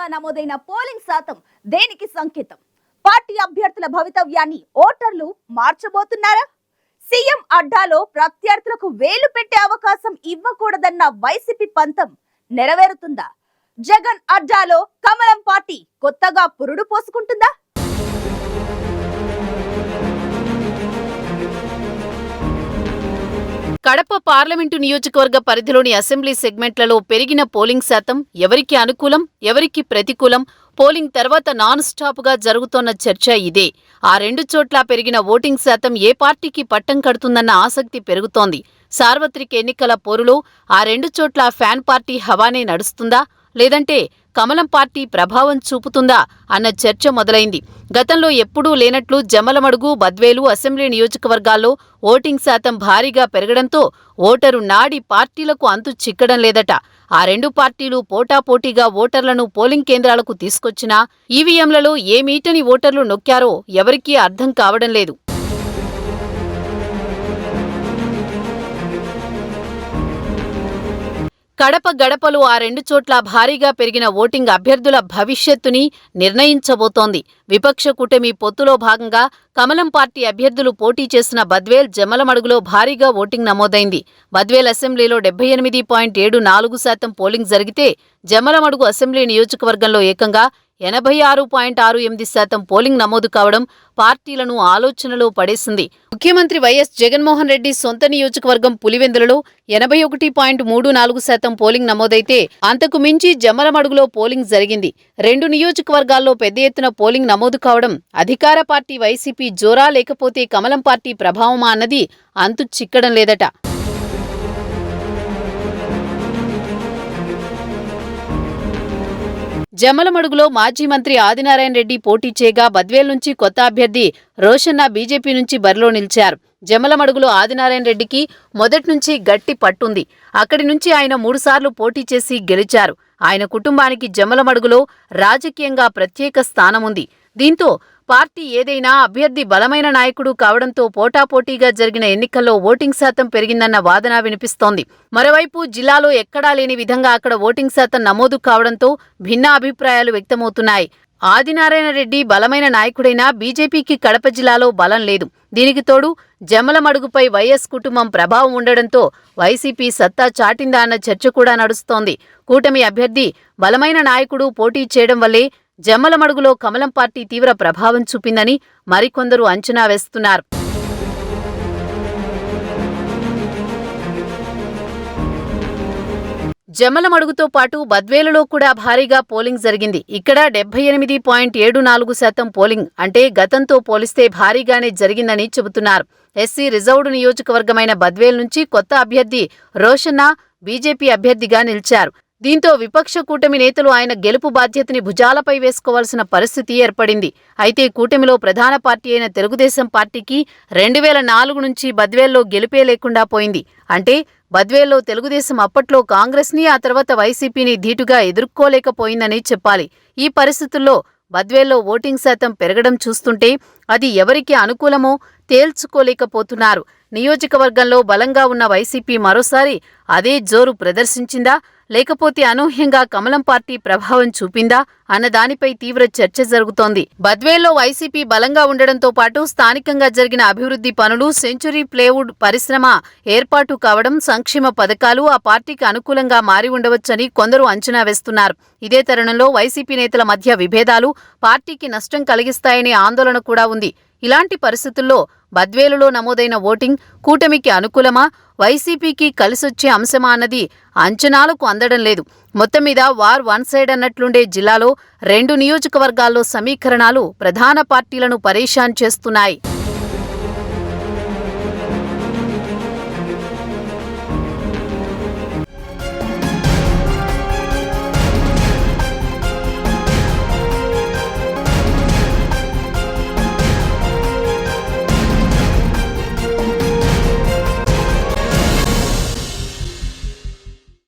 తాజాగా నమోదైన పోలింగ్ శాతం దేనికి సంకేతం? పార్టీ అభ్యర్థుల భవితవ్యాన్ని ఓటర్లు మార్చబోతున్నారా? సీఎం అడ్డాలో ప్రత్యర్థులకు వేలు పెట్టే అవకాశం ఇవ్వకూడదన్న వైసీపీ పంతం నెరవేరుతుందా? జగన్ అడ్డాలో కమలం పార్టీ కొత్తగా పురుడు పోసుకుంటుందా? కడప పార్లమెంటు నియోజకవర్గ పరిధిలోని అసెంబ్లీ సెగ్మెంట్లలో పెరిగిన పోలింగ్ శాతం ఎవరికి అనుకూలం ఎవరికి ప్రతికూలం? పోలింగ్ తర్వాత నాన్ స్టాప్గా జరుగుతోన్న చర్చ ఇదే. ఆ రెండు చోట్ల పెరిగిన ఓటింగ్ శాతం ఏ పార్టీకి పట్టం కడుతుందన్న ఆసక్తి పెరుగుతోంది. సార్వత్రిక ఎన్నికల పోరులో ఆ రెండు చోట్ల ఫ్యాన్ పార్టీ హవానే నడుస్తుందా? లేదంటే కమలం పార్టీ ప్రభావం చూపుతుందా అన్న చర్చ మొదలైంది. గతంలో ఎప్పుడూ లేనట్లు జమలమడుగు బద్వేలు అసెంబ్లీ నియోజకవర్గాల్లో ఓటింగ్ శాతం భారీగా పెరగడంతో ఓటరు నాడి పార్టీలకు అంతు చిక్కడం లేదట. ఆ రెండు పార్టీలు పోటాపోటీగా ఓటర్లను పోలింగ్ కేంద్రాలకు తీసుకొచ్చినా ఈవీఎంలలో ఏమీటని ఓటర్లు నొక్కారో ఎవరికీ అర్థం కావడం లేదు. కడప గడపలు ఆ రెండు చోట్ల భారీగా పెరిగిన ఓటింగ్ అభ్యర్థుల భవిష్యత్తుని నిర్ణయించబోతోంది. విపక్ష కూటమి పొత్తులో భాగంగా కమలం పార్టీ అభ్యర్థులు పోటీ చేసిన బద్వేల్ జమలమడుగులో భారీగా ఓటింగ్ నమోదైంది. బద్వేల్ అసెంబ్లీలో డెబ్బై ఎనిమిది పాయింట్ ఏడు నాలుగు శాతం పోలింగ్ జరిగితే జమలమడుగు అసెంబ్లీ నియోజకవర్గంలో ఏకంగా ఎనభై ఆరు పాయింట్ ఆరు ఎనిమిది శాతం పోలింగ్ నమోదు కావడం పార్టీలను ఆలోచనలో పడేసింది. ముఖ్యమంత్రి వైఎస్ జగన్మోహన్ రెడ్డి సొంత నియోజకవర్గం పులివెందులలో ఎనభై ఒకటి పాయింట్ మూడు నాలుగు శాతం పోలింగ్ నమోదైతే అంతకు మించి జమ్మలమడుగులో పోలింగ్ జరిగింది. రెండు నియోజకవర్గాల్లో పెద్ద ఎత్తున పోలింగ్ నమోదు కావడం అధికార పార్టీ వైసీపీ జోరా లేకపోతే కమలం పార్టీ ప్రభావమా అన్నది అంతు చిక్కడం లేదట. జమలమడుగులో మాజీ మంత్రి ఆదినారాయణ రెడ్డి పోటీ చేయగా బద్వేల్ నుంచి కొత్త అభ్యర్థి రోషన్న బీజేపీ నుంచి బరిలో నిలిచారు. జమలమడుగులో ఆదినారాయణ రెడ్డికి మొదట్నుంచి గట్టి పట్టుంది. అక్కడి నుంచి ఆయన మూడుసార్లు పోటీ చేసి గెలిచారు. ఆయన కుటుంబానికి జమలమడుగులో రాజకీయంగా ప్రత్యేక స్థానముంది. దీంతో పార్టీ ఏదైనా అభ్యర్థి బలమైన నాయకుడు కావడంతో పోటాపోటీగా జరిగిన ఎన్నికల్లో ఓటింగ్ శాతం పెరిగిందన్న వాదన వినిపిస్తోంది. మరోవైపు జిల్లాలో ఎక్కడా లేని విధంగా అక్కడ ఓటింగ్ శాతం నమోదు కావడంతో భిన్న అభిప్రాయాలు వ్యక్తమవుతున్నాయి. ఆదినారాయణ రెడ్డి బలమైన నాయకుడైనా బీజేపీకి కడప జిల్లాలో బలం లేదు. దీనికి తోడు జమలమడుగుపై వైఎస్ కుటుంబం ప్రభావం ఉండడంతో వైసీపీ సత్తా చాటిందా అన్న చర్చ కూడా నడుస్తోంది. కూటమి అభ్యర్థి బలమైన నాయకుడు పోటీ చేయడం వల్లే జమ్మలమడుగులో కమలం పార్టీ తీవ్ర ప్రభావం చూపిందని మరికొందరు అంచనా వేస్తున్నారు. జమ్మలమడుగుతో పాటు బద్వేలులో కూడా భారీగా పోలింగ్ జరిగింది. ఇక్కడ డెబ్బై ఎనిమిది పాయింట్ ఏడు నాలుగు శాతం పోలింగ్ అంటే గతంతో పోలిస్తే భారీగానే జరిగిందని చెబుతున్నారు. ఎస్సీ రిజర్వ్డ్ నియోజకవర్గమైన బద్వేల్ నుంచి కొత్త అభ్యర్థి రోషన్నా బీజేపీ అభ్యర్థిగా నిలిచారు. దీంతో విపక్ష కూటమి నేతలు ఆయన గెలుపు బాధ్యతని భుజాలపై వేసుకోవాల్సిన పరిస్థితి ఏర్పడింది. అయితే కూటమిలో ప్రధాన పార్టీ అయిన తెలుగుదేశం పార్టీకి రెండు వేల నాలుగు నుంచి బద్వేల్లో గెలుపే లేకుండా పోయింది. అంటే బద్వేల్లో తెలుగుదేశం అప్పట్లో కాంగ్రెస్ని ఆ తర్వాత వైసీపీని ధీటుగా ఎదుర్కోలేకపోయిందని చెప్పాలి. ఈ పరిస్థితుల్లో బద్వేల్లో ఓటింగ్ శాతం పెరగడం చూస్తుంటే అది ఎవరికి అనుకూలమో తేల్చుకోలేకపోతున్నారు. నియోజకవర్గంలో బలంగా ఉన్న వైసీపీ మరోసారి అదే జోరు ప్రదర్శించిందా? లేకపోతే అనూహ్యంగా కమలం పార్టీ ప్రభావం చూపిందా అన్న దానిపై తీవ్ర చర్చ జరుగుతోంది. బద్వేల్లో వైసీపీ బలంగా ఉండడంతో పాటు స్థానికంగా జరిగిన అభివృద్ధి పనులు సెంచురీ ప్లేవుడ్ పరిశ్రమ ఏర్పాటు కావడం సంక్షేమ పథకాలు ఆ పార్టీకి అనుకూలంగా మారి ఉండవచ్చని కొందరు అంచనా వేస్తున్నారు. ఇదే తరుణంలో వైసీపీ నేతల మధ్య విభేదాలు పార్టీకి నష్టం కలిగిస్తాయనే ఆందోళన కూడా ఉంది. ఇలాంటి పరిస్థితుల్లో బద్వేలులో నమోదైన ఓటింగ్ కూటమికి అనుకూలమా? వైసీపీకి కలిసొచ్చే అంశమా అన్నది అంచనాలకు అందడం లేదు. మొత్తం మీద వార్ వన్ సైడ్ అన్నట్లుండే జిల్లాలో రెండు నియోజకవర్గాల్లో సమీకరణాలు ప్రధాన పార్టీలను పరేషాన్ చేస్తున్నాయి.